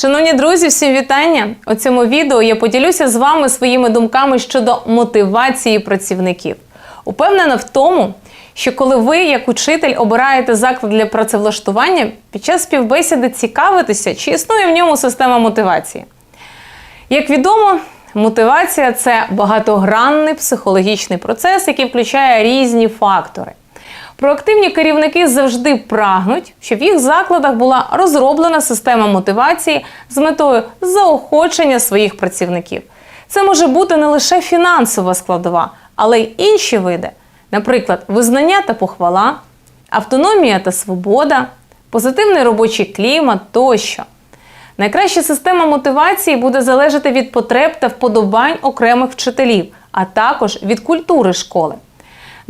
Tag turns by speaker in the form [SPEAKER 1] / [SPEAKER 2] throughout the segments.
[SPEAKER 1] Шановні друзі, всім вітання! У цьому відео я поділюся з вами своїми думками щодо мотивації працівників. Упевнена в тому, що коли ви, як учитель, обираєте заклад для працевлаштування, під час співбесіди цікавитеся, чи існує в ньому система мотивації. Як відомо, мотивація це багатогранний психологічний процес, який включає різні фактори. Проактивні керівники завжди прагнуть, щоб в їх закладах була розроблена система мотивації з метою заохочення своїх працівників. Це може бути не лише фінансова складова, але й інші види, наприклад, визнання та похвала, автономія та свобода, позитивний робочий клімат тощо. Найкраща система мотивації буде залежати від потреб та вподобань окремих вчителів, а також від культури школи.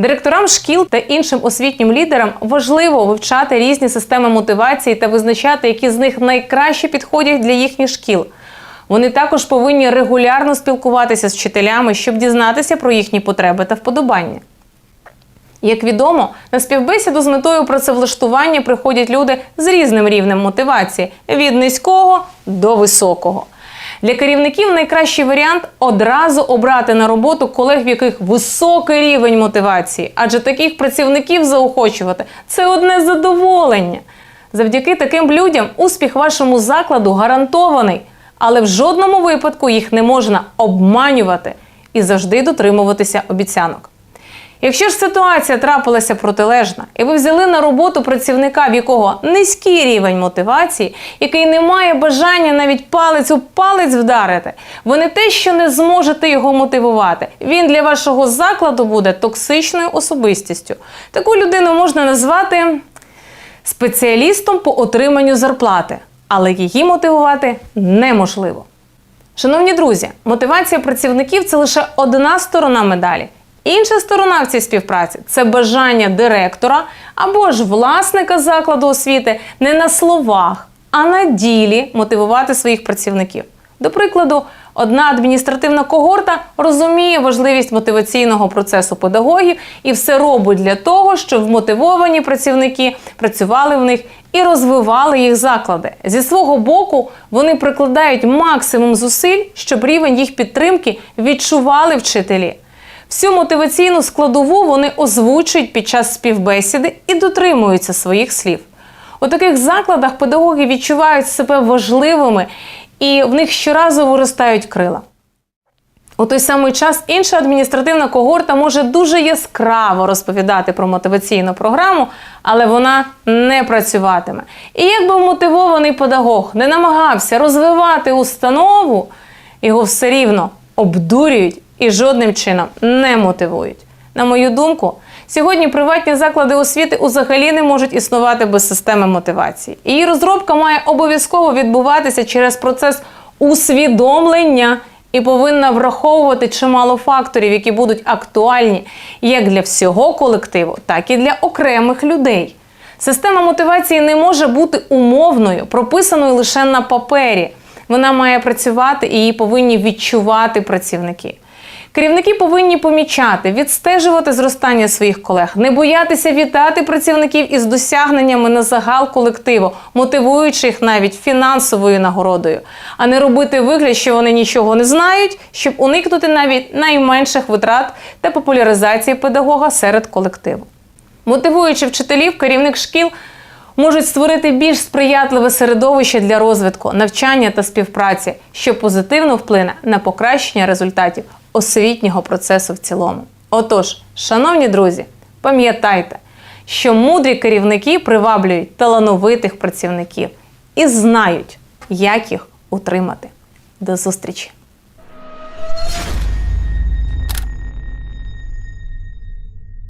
[SPEAKER 1] Директорам шкіл та іншим освітнім лідерам важливо вивчати різні системи мотивації та визначати, які з них найкраще підходять для їхніх шкіл. Вони також повинні регулярно спілкуватися з вчителями, щоб дізнатися про їхні потреби та вподобання. Як відомо, на співбесіду з метою працевлаштування приходять люди з різним рівнем мотивації від низького до високого. Для керівників найкращий варіант одразу обрати на роботу колег, в яких високий рівень мотивації, адже таких працівників заохочувати це одне задоволення. Завдяки таким людям успіх вашому закладу гарантований, але в жодному випадку їх не можна обманювати і завжди дотримуватися обіцянок. Якщо ж ситуація трапилася протилежна, і ви взяли на роботу працівника, в якого низький рівень мотивації, який не має бажання навіть палець у палець вдарити, ви не те, що не зможете його мотивувати. Він для вашого закладу буде токсичною особистістю. Таку людину можна назвати спеціалістом по отриманню зарплати, але її мотивувати неможливо. Шановні друзі, мотивація працівників це лише одна сторона медалі. Інша сторона в цій співпраці це бажання директора або ж власника закладу освіти не на словах, а на ділі мотивувати своїх працівників. До прикладу, одна адміністративна когорта розуміє важливість мотиваційного процесу педагогів і все робить для того, щоб вмотивовані працівники працювали в них і розвивали їх заклади. Зі свого боку, вони прикладають максимум зусиль, щоб рівень їх підтримки відчували вчителі. Всю мотиваційну складову вони озвучують під час співбесіди і дотримуються своїх слів. У таких закладах педагоги відчувають себе важливими і в них щоразу виростають крила. У той самий час інша адміністративна когорта може дуже яскраво розповідати про мотиваційну програму, але вона не працюватиме. І якби мотивований педагог не намагався розвивати установу, його все рівно обдурюють і жодним чином не мотивують. На мою думку, сьогодні приватні заклади освіти взагалі не можуть існувати без системи мотивації. Її розробка має обов'язково відбуватися через процес усвідомлення і повинна враховувати чимало факторів, які будуть актуальні як для всього колективу, так і для окремих людей. Система мотивації не може бути умовною, прописаною лише на папері. Вона має працювати і її повинні відчувати працівники. Керівники повинні помічати, відстежувати зростання своїх колег, не боятися вітати працівників із досягненнями на загал колективу, мотивуючи їх навіть фінансовою нагородою, а не робити вигляд, що вони нічого не знають, щоб уникнути навіть найменших витрат та популяризації педагога серед колективу. Мотивуючи вчителів, керівник шкіл можуть створити більш сприятливе середовище для розвитку, навчання та співпраці, що позитивно вплине на покращення результатів освітнього процесу в цілому. Отож, шановні друзі, пам'ятайте, що мудрі керівники приваблюють талановитих працівників і знають, як їх утримати. До зустрічі!